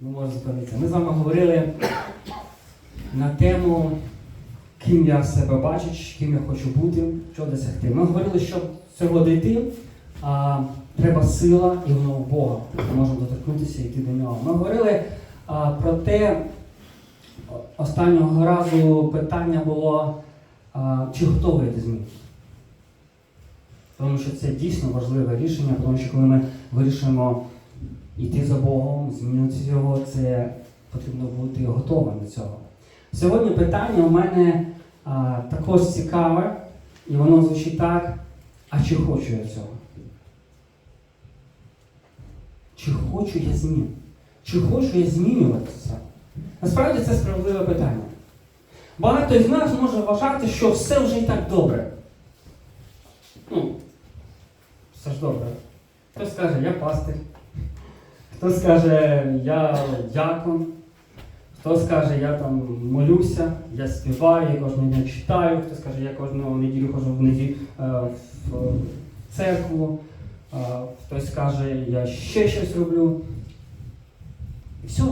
не можу зупинитися. Ми з вами говорили на тему, ким я себе бачу, ким я хочу бути, що досягти. Ми говорили, що цього дійти, а, треба сила і воно в Бога. Ми можемо доторкнутися і йти до нього. Ми говорили а, про те, останнього разу питання було, а, чи готовий до змін. Тому що це дійсно важливе рішення, тому що коли ми вирішимо йти за Богом, змінити його, це потрібно бути готовим до цього. Сьогодні питання у мене а, також цікаве, і воно звучить так: а чи хочу я цього? Чи хочу я змін? Чи хочу я змінюватися? Насправді це справедливе питання. Багато з нас може вважати, що все вже і так добре. Ну, все ж добре. Хтось скаже, я пастир. Хтось скаже, я дякон. Хтось скаже, я там молюся, я співаю, я кожного дня читаю, хтось каже, я кожного неділю ходжу в неділю в церкву, е, хтось каже, я ще щось роблю. І все,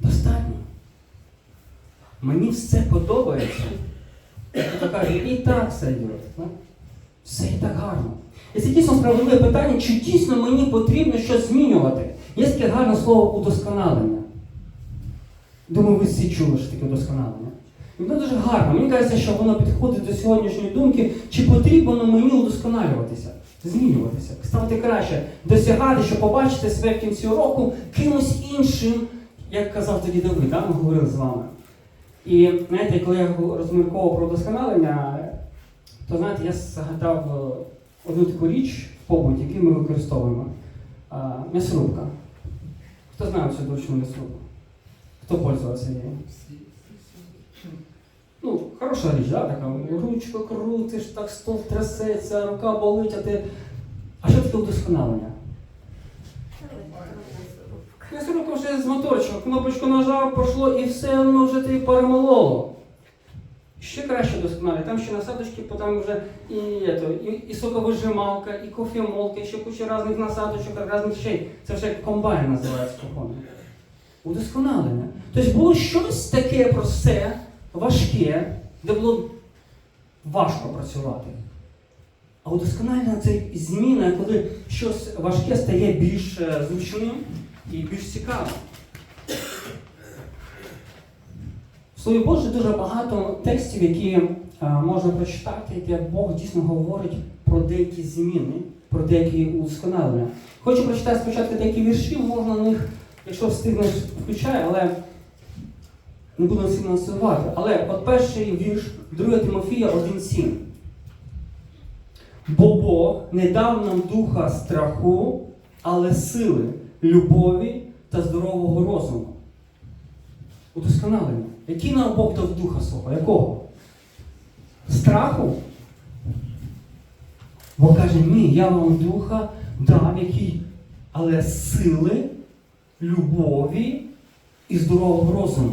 достатньо. Мені все подобається. Хто каже, і так все йде. Все і так гарно. І це дійсно справедливе питання, чи дійсно мені потрібно щось змінювати. Є таке гарне слово удосконалення. Думаю, ви всі чули, що таке удосконалення. Воно дуже гарно. Мені кажеться, що воно підходить до сьогоднішньої думки, чи потрібно мені удосконалюватися, змінюватися, ставати краще, досягати, щоб побачити себе в кінці року кимось іншим, як казав тоді Давид, да? ми говорили з вами. І знаєте, коли я розмірковував про вдосконалення, то знаєте, я згадав е, одну таку річ в побуті, яку ми використовуємо. М'ясорубка. Хто знає цю не м'ясорубку? Хто пользувався нею? Ну, хороша річ, да? така ручка крутиш, так стол трясеться, рука болить, а ти. А що таке удосконалення? М'ясорубка вже з моторчиком, кнопочку нажав, пройшло і все воно вже тобі перемололо. Ще краще досконалі. Там ще насадочки, там вже і, ето, і, і соковижималка, і кофемолка, і ще куча різних насадочок, різних ще. Це вже комбайн називається кухонний. Удосконалення. Тобто було щось таке просте, важке, де було важко працювати. А удосконалення це зміна, коли щось важке стає більш е, зручним і більш цікавим. В Слові Боже дуже багато текстів, які е, можна прочитати, де Бог дійсно говорить про деякі зміни, про деякі удосконалення. Хочу прочитати спочатку деякі вірші, можна на них, якщо встигнеш, включай, але не буду сильно насувати. Але от перший вірш 2 Тимофія 1,7. Бо Бог не дав нам духа страху, але сили, любові та здорового розуму. Удосконалення. Який нам Бог дав духа свого? Якого? Страху? Бог каже, ні, я вам духа дав, який, але сили, любові і здорового розуму.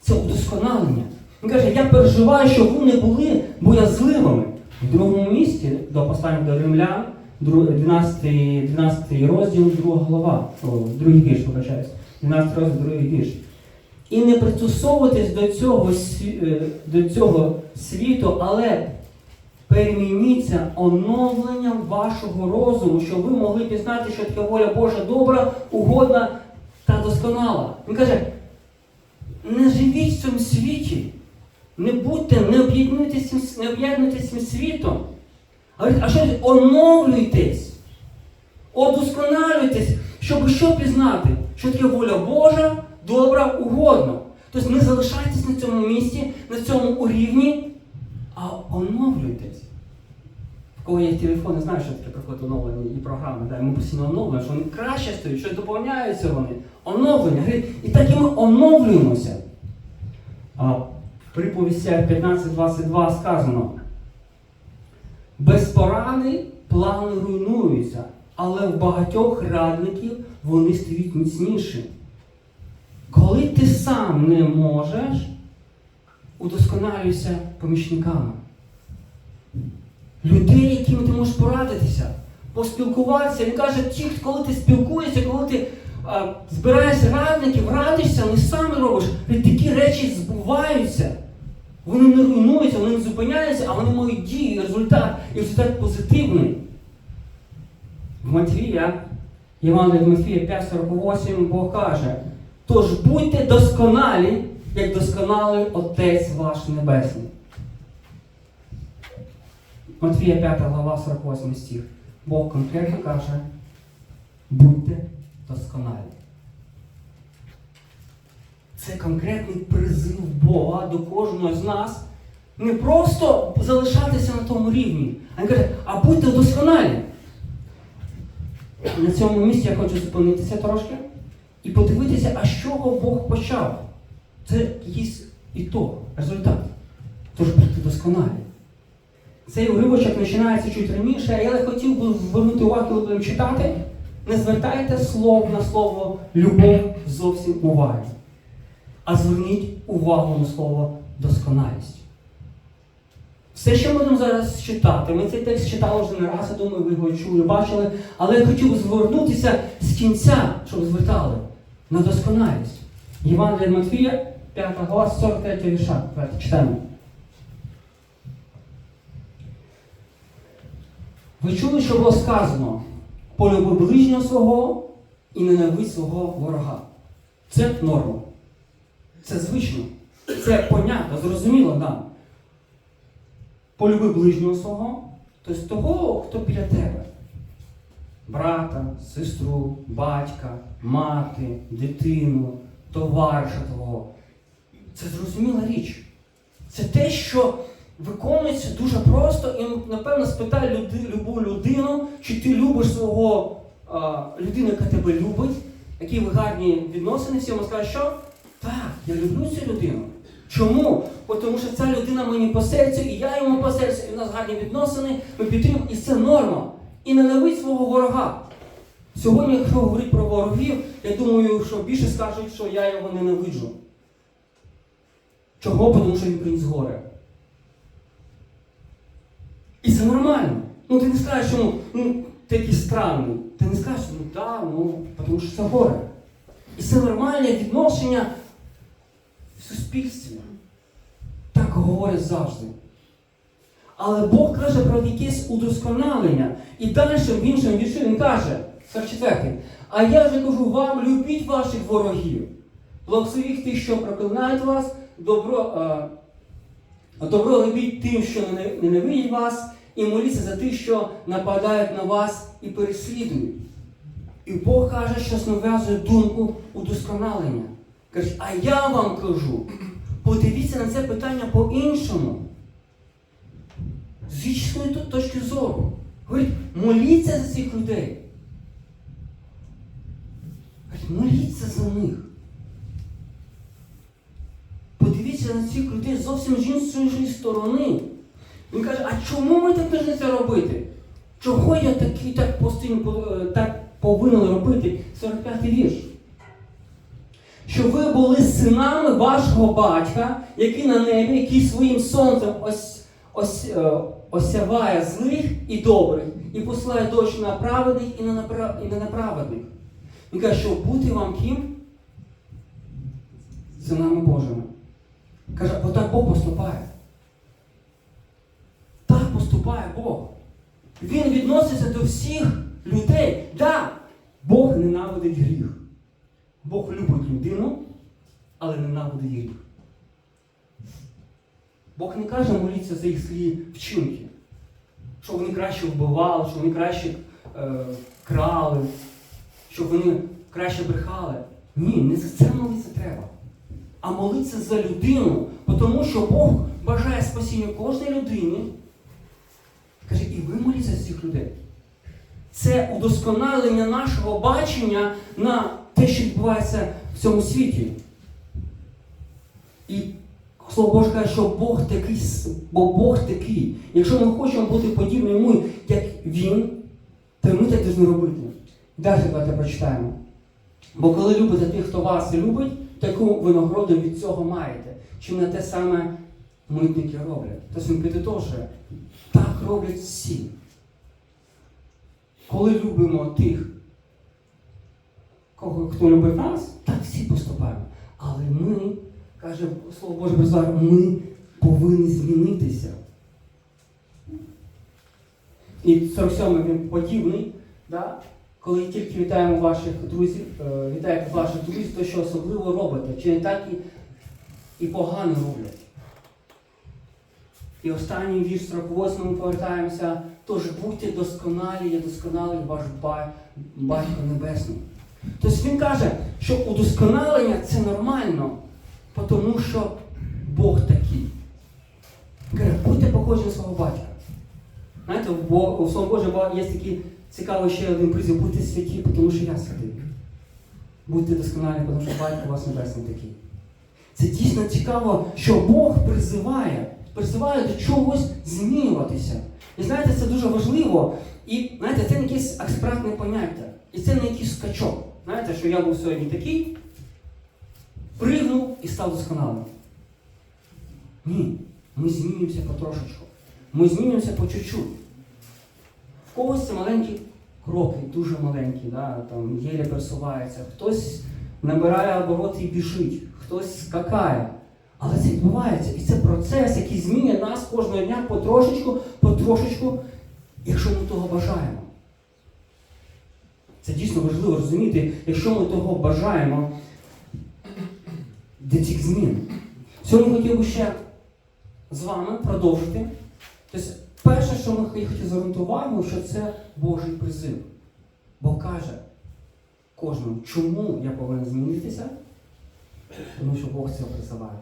Це удосконалення. Він каже, я переживаю, щоб ви не були боязливими. В другому місці, до послання до римлян, 12, 12 розділ, 2 глава, о, другий вірш, вибачаюсь. 12 розділ, другий вірш. І не пристосовуватись до цього, е, до цього світу, але перемініться оновленням вашого розуму, щоб ви могли пізнати, що таке воля Божа добра, угодна та досконала. Він каже, не живіть в цьому світі, не будьте, не об'єднуйтесь, з цим- світом. А, що оновлюйтесь, удосконалюйтесь, щоб що пізнати, що таке воля Божа, добра, угодна. Тобто не залишайтесь на цьому місці, на цьому рівні, а оновлюйтесь. В кого є телефон, не знаю, що таке приходить оновлення і програми. Да, ми постійно оновлюємо, що вони краще стають, що доповняються вони. Оновлення. І так і ми оновлюємося. А в приповістях 15.22 сказано. Без поради плани руйнуються, але в багатьох радників вони стають міцніші. Коли ти сам не можеш, удосконалюйся помічниками. Людей, якими ти можеш порадитися, поспілкуватися. Він каже, ті, коли ти спілкуєшся, коли ти а, збираєш радників, радишся, не сам робиш. І такі речі збуваються. Вони не руйнуються, вони не зупиняються, а вони мають дію, результат, і результат позитивний. В Матвія, Євангелія Матвія 5,48 Бог каже, тож будьте досконалі, як досконалий Отець ваш Небесний. Матвія 5 глава 48 стих. Бог конкретно каже, будьте досконалі. Це конкретний призив Бога до кожного з нас. Не просто залишатися на тому рівні, а він каже, а будьте досконалі. На цьому місці я хочу зупинитися трошки і подивитися, а з чого Бог почав. Це якийсь ітог, результат. Тож будьте досконалі. Цей уривочок починається чуть раніше, а я хотів би звернути увагу, коли будемо читати. Не звертайте слово на слово любов зовсім уваги. А зверніть увагу на слово досконалість. Все, що ми будемо зараз читати, ми цей текст читали вже не раз, я думаю, ви його чули, бачили, але я хотів звернутися з кінця, щоб звертали на досконалість. Євангелія Матвія, 5 глава, 43 вірша. Читаємо. Ви чули, що було сказано: полюби ближнього свого і ненавидь свого ворога. Це норма. Це звично. Це понятно, зрозуміло нам. Полюби ближнього свого, тобто того, хто біля тебе. Брата, сестру, батька, мати, дитину, товариша твого. Це зрозуміла річ. Це те, що виконується дуже просто, і, напевно, спитай люди, любу людину, чи ти любиш свого а, людину, яка тебе любить, які ви гарні відносини, всі вона скаже, що так, я люблю цю людину. Чому? Тому що ця людина мені по серцю, і я йому по серцю, і в нас гарні відносини, ми підтримуємо, і це норма. І ненавидь свого ворога. Сьогодні, якщо говорити про ворогів, я думаю, що більше скажуть, що я його ненавиджу. Чого? Тому що він приніс горе. І це нормально. Ну ти не скажеш, що ну, ну, ти якийсь странний. Ти не скажеш, ну так, ну, тому що це горе. І це нормальне відношення в суспільстві. Так говорять завжди. Але Бог каже про якесь удосконалення. І далі в іншому вірші він каже, 44. А я же кажу вам, любіть ваших ворогів. Благословіть тих, що проклинають вас, добро, е, добро робіть тим, що нене- ненавидять вас, і моліться за тих, що нападають на вас і переслідують. І Бог каже, що нав'язує думку удосконалення. Каже, а я вам кажу, подивіться на це питання по-іншому. З вічної точки зору. Говорить, моліться за цих людей. Говорить, моліться за них. Подивіться на цих людей зовсім з іншої сторони. Він каже, а чому ми так повинні це робити? Чого я такий так постійно е, так повинен робити? 45 й вірш. Щоб ви були синами вашого батька, який на небі, який своїм сонцем ось, ось, е, осяває злих і добрих, і посилає дощ на праведних і на, напра- і на неправедних. Він каже, щоб бути вам ким? Синами Божими. Каже, бо так Бог поступає. Так поступає Бог. Він відноситься до всіх людей. Да, Бог ненавидить гріх. Бог любить людину, але ненавидить гріх. Бог не каже моліться за їх злі вчинки, що вони краще вбивали, що вони краще е, крали, щоб вони краще брехали. Ні, не за це молитися треба. А молитися за людину, тому що Бог бажає спасіння кожної людини. Каже, і ви моліться за цих людей. Це удосконалення нашого бачення на те, що відбувається в цьому світі. І Слово Боже каже, що Бог такий, бо Бог такий. Якщо ми хочемо бути подібними йому, як Він, то ми так повинні робити. Далі давайте прочитаємо. Бо коли любите тих, хто вас любить, таку винагороду від цього маєте. Чи не те саме митники роблять? Тобто він підтожує, так роблять всі. Коли любимо тих, кого хто любить нас, так всі поступаємо. Але ми, каже Слово Боже призиває, ми повинні змінитися. І 47-й він подібний, да? коли тільки вітаємо ваших друзів, е, вітаєте ваших друзів, то що особливо робите, чи не так і, і погано роблять. І останній вірш 48 ми повертаємося. Тож будьте досконалі, я досконалий ваш батько небесний. Тобто він каже, що удосконалення це нормально, тому що Бог такий. Каже, будьте похожі на свого батька. Знаєте, у Слово Боже є такий цікавий ще один призив, будьте святі, тому що я святий. Будьте досконалі, тому що батько у вас небесний такий. Це дійсно цікаво, що Бог призиває, призиває до чогось змінюватися. І знаєте, це дуже важливо. І знаєте, це не якесь абстрактне поняття. І це не якийсь скачок. Знаєте, що я був сьогодні такий, пригнув і став досконалим. Ні, ми змінюємося потрошечку. Ми змінюємося по чуть-чуть. В когось це маленькі кроки, дуже маленькі, да, там єлі пересувається, хтось набирає обороти і біжить, хтось скакає. Але це відбувається. І це процес, який змінює нас кожного дня потрошечку, потрошечку, якщо ми того бажаємо. Це дійсно важливо розуміти, якщо ми того бажаємо для цих змін. Сьогодні хотів би ще з вами продовжити. Тобто, перше, що ми хотіли звернути увагу, що це Божий призив. Бог каже кожному, чому я повинен змінитися, тому що Бог це призиває.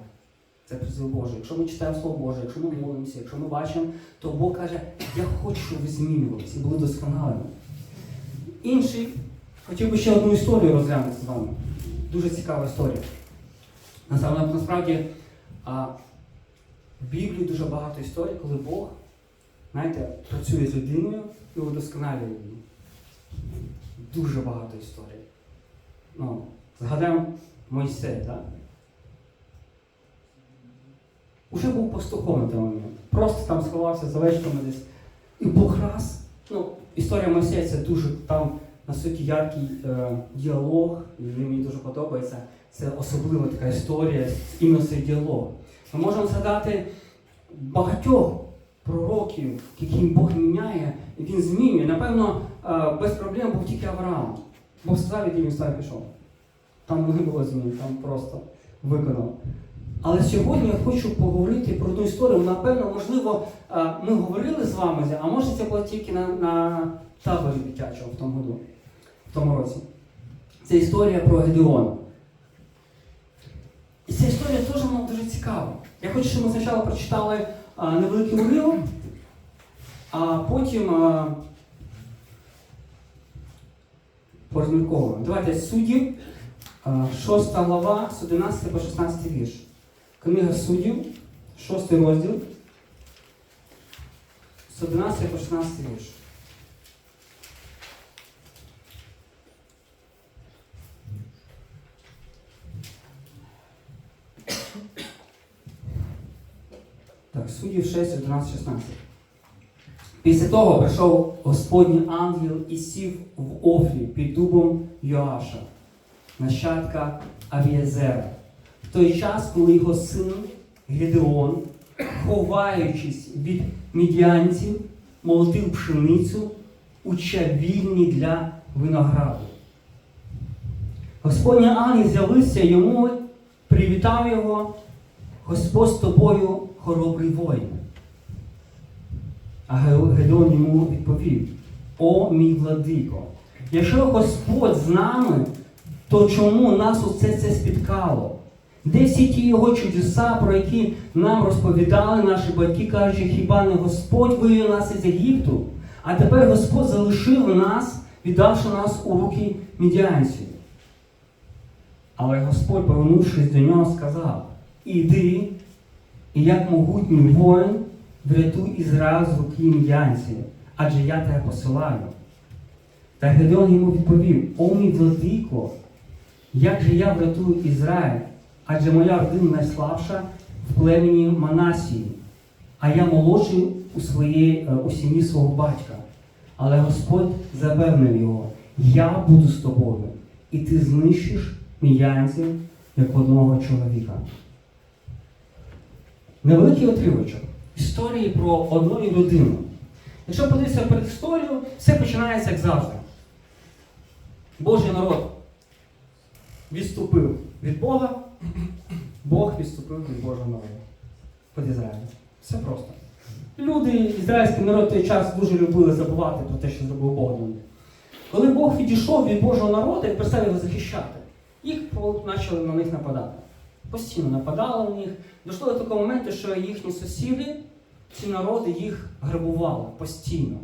Це призив Божий. Якщо ми читаємо Слово Боже, якщо ми молимося, якщо ми бачимо, то Бог каже, я хочу, щоб ви змінювалися і були досконалими. Інший, хотів би ще одну історію розглянути з вами. Дуже цікава історія. Насправді, в Біблії дуже багато історій, коли Бог, знаєте, працює з людиною і удосконалює її. Дуже багато історій. Ну, згадаємо Мойсей, так? Уже був пастухом на той момент. Просто там сховався за вечками десь. І Бог раз. Ну, історія Мойсея це дуже там на суті яркий е, діалог, і він мені дуже подобається. Це особлива така історія, іменно цей діалог. Ми можемо згадати багатьох пророків, яким Бог міняє, і він змінює. Напевно, е, без проблем був тільки Авраам. Бог сказав, який він став пішов. Там не було змін, там просто виконав. Але сьогодні я хочу поговорити про одну історію. Напевно, можливо, е, ми говорили з вами, а може це було тільки на, на таборі дитячого в тому році. Це історія про Гедеона. І ця історія теж нам дуже цікава. Я хочу, щоб ми спочатку прочитали а, невеликий уривок, а потім а, порозмірковуємо. Давайте суддів, а, 6 глава, з 11 по 16 вірш. Книга суддів, 6 розділ, з 11 по 16 вірш. Так, суддів 6, 11, 16. Після того прийшов Господній ангел і сів в Офлі під дубом Йоаша, нащадка Авієзера. В той час, коли його син Гедеон, ховаючись від мідіанців, молотив пшеницю у чавільні для винограду. Господній ангел з'явився йому, привітав його, Господь з тобою хоробрий воїн. А Гедеон йому відповів: О мій владико, якщо Господь з нами, то чому нас усе це спіткало? Де всі ті його чудеса, про які нам розповідали наші батьки, кажучи, хіба не Господь вивів нас із Єгипту? А тепер Господь залишив нас, віддавши нас у руки мідіанців. Але Господь, повернувшись до нього, сказав: Іди, і як могутній воїн, врятуй з руки мідіанців, адже я тебе посилаю. Та Гедеон йому відповів: О мій владико, як же я врятую Ізраїль, адже моя родина найслабша в племені Манасії, а я молодший у, своєї, е, у сім'ї свого батька. Але Господь запевнив його: Я буду з тобою, і ти знищиш міянців, як одного чоловіка. Невеликий отривочок історії про одну людину. Якщо подивитися перед історію, все починається як завжди. Божий народ відступив від Бога, Бог відступив від Божого народу. Під Ізраїлем. Все просто. Люди, ізраїльський народ той час дуже любили забувати про те, що зробив Бог. Коли Бог відійшов від Божого народу і перестав його захищати, їх почали на них нападати. Постійно нападали на них. Дійшло до такого моменту, що їхні сусіди, ці народи їх грабували постійно.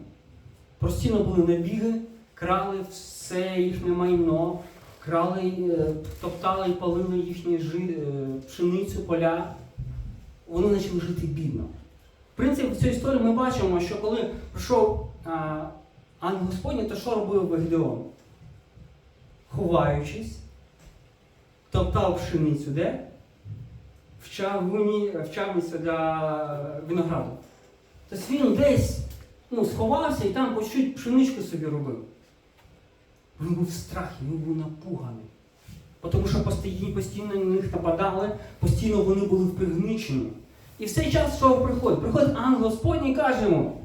Постійно були набіги, крали все їхнє майно, крали, е, топтали і палили їхні жи- е, пшеницю, поля. Вони почали жити бідно. В принципі, в цій історії ми бачимо, що коли прийшов ангел Господній, то що робив Гедеон? Ховаючись, топтав пшеницю де? В чавуні, в чавницю для винограду. Тобто він десь ну, сховався і там по чуть пшеничку собі робив. Він був в страхі, він був напуганий. Тому що постійно, постійно на них нападали, постійно вони були в пригниченні. І в цей час що приходить? Приходить ангел Господній і каже йому,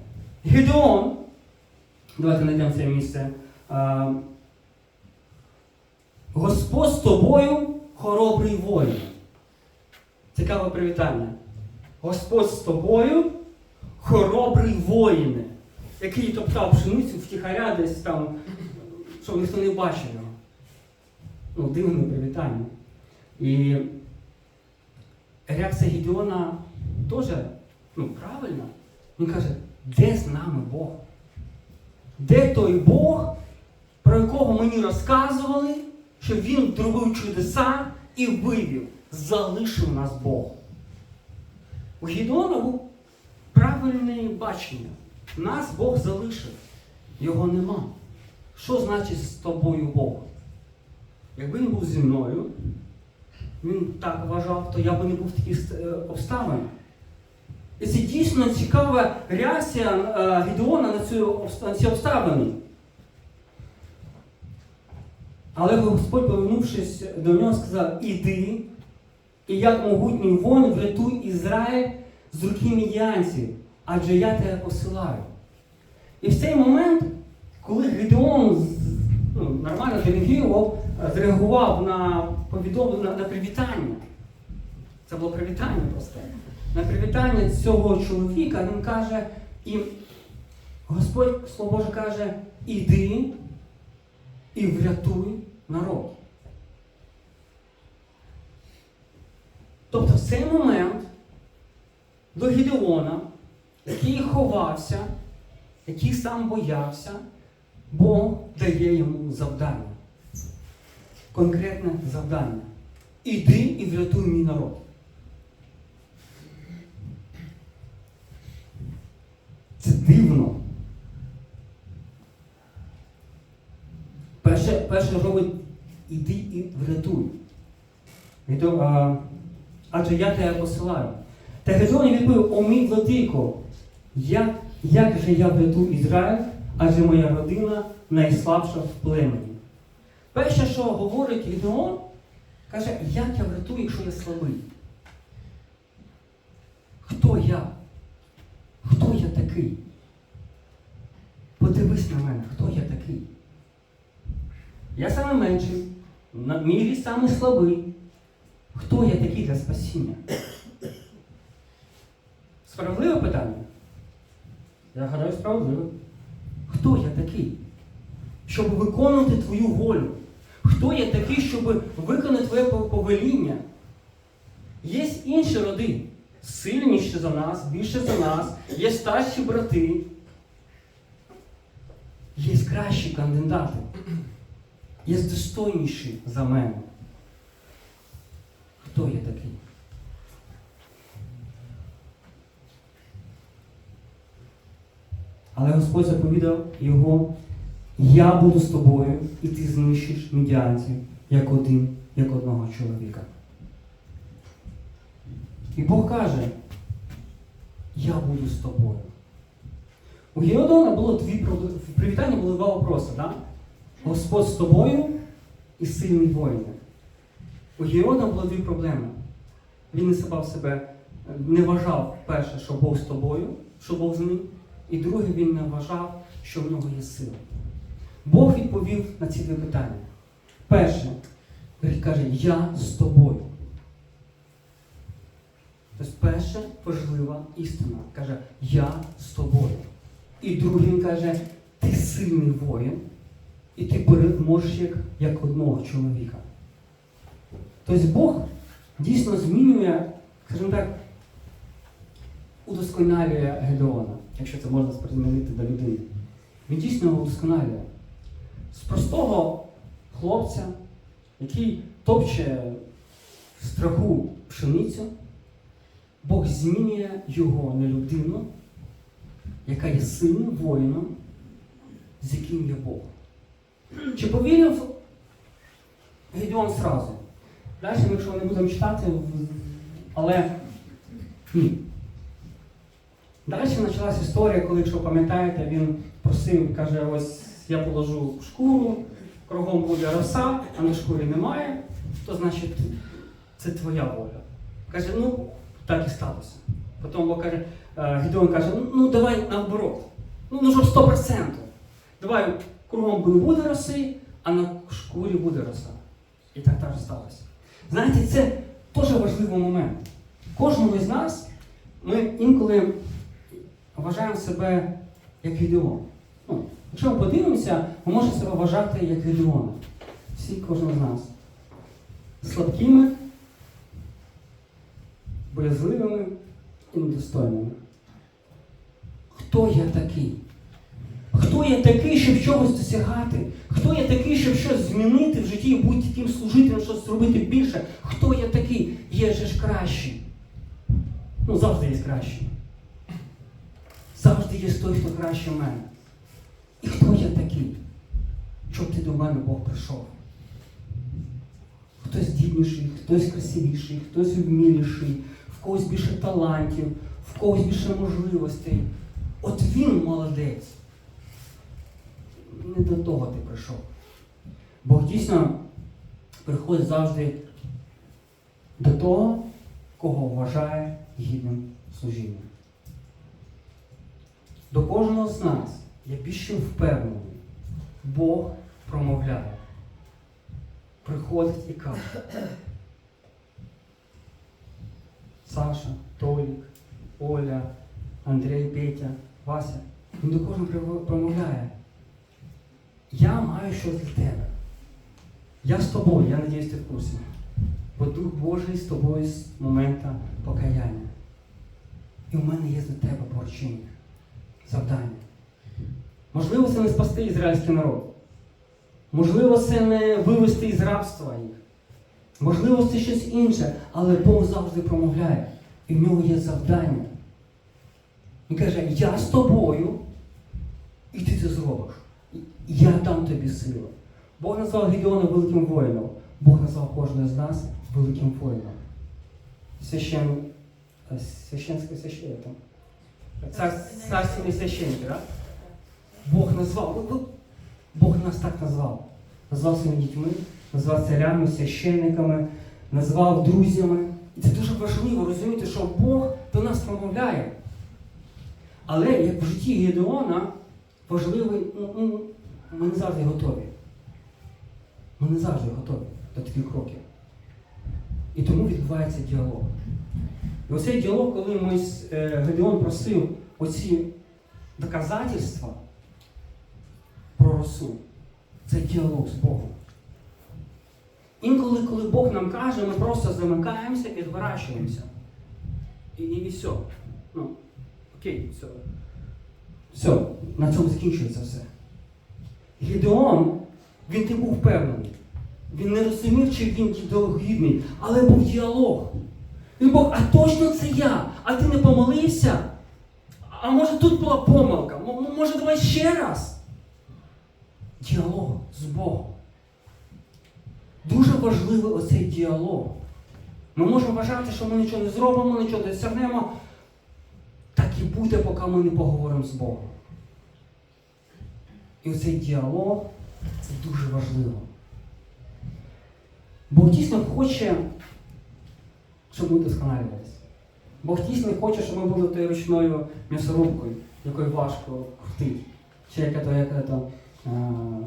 Гедеон, давайте знайдемо це місце. Господь з тобою, хоробрий воїн. Цікаве привітання. Господь з тобою, хоробрий воїн, який топтав пшеницю втіхаря десь там, щоб ніхто не бачив його. Ну, дивне привітання. І реакція Гедеона теж ну, правильна. Він каже, де з нами Бог? Де той Бог, про якого мені розказували, що він зробив чудеса і вивів, залишив нас Бог. У Гедеона був правильне бачення. Нас Бог залишив, його нема. Що значить з тобою Бог? Якби він був зі мною, він так вважав, то я би не був в таких е, обставинах. І це дійсно цікава реакція е, Гедеона на, на ці обставини. Але Господь, повернувшись до нього, сказав: Іди, і як могутній воїн врятуй Ізраїль з руки мідіанців, адже я тебе посилаю. І в цей момент, коли Гедеон ну, нормально зреагував, зреагував на повідомлення, на, на привітання. Це було привітання просто. На привітання цього чоловіка він каже, і Господь, Слово Боже, каже, іди і врятуй народ. Тобто в цей момент до Гідеона, який ховався, який сам боявся, Бог дає йому завдання. Конкретне завдання. Іди і врятуй мій народ. Це дивно. Перше, перше робить іди і врятуй. Адже я тебе посилаю. Та Гедеон відповів, о мій владико, як, як же я врятую Ізраїль, адже моя родина найслабша в племені. Перше, що говорить Гедеон, каже, як я врятую, якщо я слабий? Хто я? Хто я такий? Подивись на мене, хто я такий? Я саме менший, на мій ріст саме слабий. Хто я такий для спасіння? Справедливе питання? Я гадаю, справедливе. Хто я такий? Щоб виконувати твою волю? Хто я такий, щоб виконати твоє повеління? Є інші роди, сильніші за нас, більше за нас, є старші брати, є кращі кандидати, є достойніші за мене. Хто я такий? Але Господь заповідав його, я буду з тобою, і ти знищиш мідіанців, як один, як одного чоловіка. І Бог каже, я буду з тобою. У Геодона було дві в привітанні було два вопроси, да? Господь з тобою і сильний воїн. У Геона було дві проблеми. Він не себе себе, не вважав, перше, що Бог з тобою, що Бог з ним, і друге, він не вважав, що в нього є сила. Бог відповів на ці дві питання. Перше, він каже, я з тобою. Тобто перша важлива істина. Каже, я з тобою. І другий каже, ти сильний воїн, і ти переможеш як, як одного чоловіка. Тобто Бог дійсно змінює, скажімо так, удосконалює Гедеона, якщо це можна примінити до людини. Він дійсно його удосконалює. З простого хлопця, який топче в страху пшеницю, Бог змінює його на людину, яка є сильним воїном, з яким є Бог. Чи повірив Гедеон сразу? Далі, якщо не будемо читати, але ні. Далі почалася історія, коли, якщо пам'ятаєте, він просив, каже, ось я положу шкуру, кругом буде роса, а на шкурі немає, то значить це твоя воля. Каже, ну, так і сталося. Потім каже, е, Гедеон каже, ну давай наоборот. Ну, ну щоб 100%. Давай кругом не буде роси, а на шкурі буде роса. І так теж сталося. Знаєте, це теж важливий момент. Кожному із нас ми інколи вважаємо себе як Гедеон. Ну, якщо ми подивимося, ми можемо себе вважати як Гедеона. Всі, кожен з нас. Слабкими, боязливими і недостойними. Хто я такий? Хто я такий, щоб чогось досягати? Хто я такий, щоб щось змінити в житті, бути таким служителем, щось зробити більше? Хто я такий? Є же ж кращий. Ну, завжди є кращий. Завжди є той, хто краще мене. І хто я такий? Щоб ти до мене Бог прийшов? Хтось дідніший, хтось красивіший, хтось вміліший, в когось більше талантів, в когось більше можливостей. От він молодець. Не до того ти прийшов. Бог дійсно приходить завжди до того, кого вважає гідним служінням. До кожного з нас, я більше впевнений, Бог промовляє. Приходить і каже. Саша, Толік, Оля, Андрій, Петя, Вася. Він до кожного промовляє. Я маю щось для тебе. Я з тобою, я надіюсь, ти в курсі. Бо Дух Божий з тобою з моменту покаяння. І в мене є для тебе поручення, завдання. Можливо, це не спасти ізраїльський народ. Можливо, це не вивести із рабства їх. Можливо, це щось інше, але Бог завжди промовляє. І в нього є завдання. Він каже, я з тобою, і ти це зробиш. Я дам тобі силу. Бог назвав Гедеона великим воїном. Бог назвав кожного з нас великим воїном. Священ... е, Священський священник. Цар... Царственний священник, так? Бог назвав. Ви- ви- Бог нас так назвав. Назвав своїми дітьми, назвав царями, священниками, назвав друзями. І це дуже важливо розуміти, що Бог до нас промовляє. Але як в житті Гедеона важливий, ну, ну, ми не завжди готові. Ми не завжди готові до таких кроків. І тому відбувається діалог. І оцей діалог, коли ми е, Гедеон просив оці доказательства про росу, це діалог з Богом. Інколи, коли Бог нам каже, ми просто замикаємося, відворачуємося. І, і, і все. Ну, окей, все. Все, на цьому закінчується все. Гідеон, він не був впевнений. Він не розумів, чи він гідний, але був діалог. Він був, а точно це я? А ти не помолився? А може тут була помилка? Може, давай ще раз? Діалог з Богом. Дуже важливий оцей діалог. Ми можемо вважати, що ми нічого не зробимо, нічого не досягнемо. Так і буде, поки ми не поговоримо з Богом. І оцей діалог це дуже важливо. Бог дійсно хоче, щоб ми досконалювалися. Бог дійсно хоче, щоб ми були тою ручною м'ясорубкою, якою важко крутить. Чи яка то, яка то е,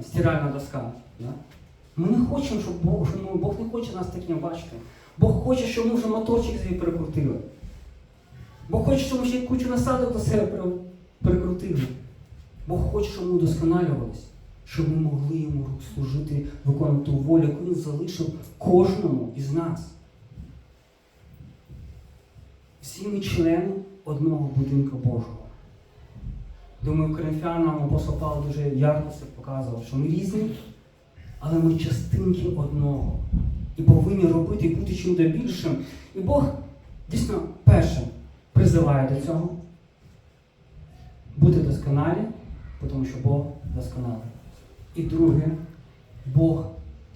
стиральна доска. Да? Ми не хочемо, щоб Бог, щоб ми, Бог не хоче нас таким бачити. Бог хоче, щоб ми вже моторчик свій перекрутили. Бог хоче, щоб ми ще кучу насадок до себе пере- перекрутили. Бог хоче, щоб ми удосконалювалися, щоб ми могли йому служити, виконувати волю, яку він залишив кожному із нас. Всі ми члени одного будинку Божого. Думаю, коринфянам апостол Павло дуже ярко це показував, що ми різні, але ми частинки одного. І повинні робити і бути чим-то більшим. І Бог дійсно перше призиває до цього. Бути досконалі, тому що Бог досконалий. І друге, Бог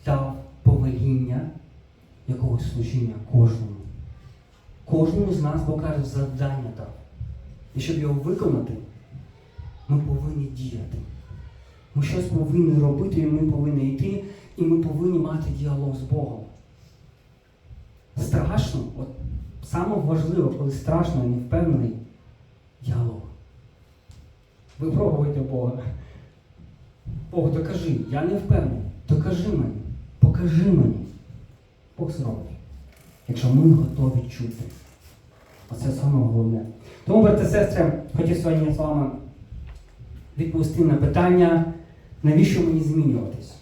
дав повеління якогось служіння кожному. Кожному з нас Бог каже, завдання дав. І щоб його виконати, ми повинні діяти. Ми щось повинні робити, і ми повинні йти, і ми повинні мати діалог з Богом. Страшно, от саме важливо, коли страшно і не впевнений, діалог. Випробуйте Бога. Бог, докажи, я не впевнений. Докажи мені, покажи мені. Бог зробить. Якщо ми готові чути. Оце саме головне. Тому, брати сестри, хотів сьогодні з вами відповісти на питання, навіщо мені змінюватись?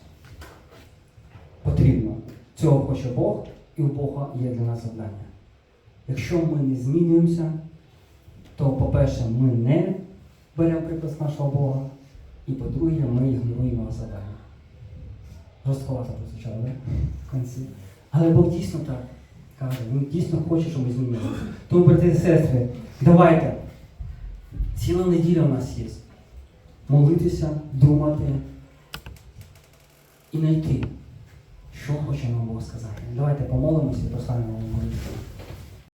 Потрібно. Цього хоче Бог, і у Бога є для нас завдання. Якщо ми не змінюємося, то, по-перше, ми не беремо приклад нашого Бога, і по-друге, ми ігноруємо завдання. Жорстковато прозвучало, так? В кінці. Але Бог дійсно так каже, Він дійсно хоче, щоб ми змінилися. Тому, брати і сестри, давайте. Ціла неділя у нас є. Молитися, думати і знайти, що хоче нам Бог сказати. Давайте помолимося і поставимо молитву.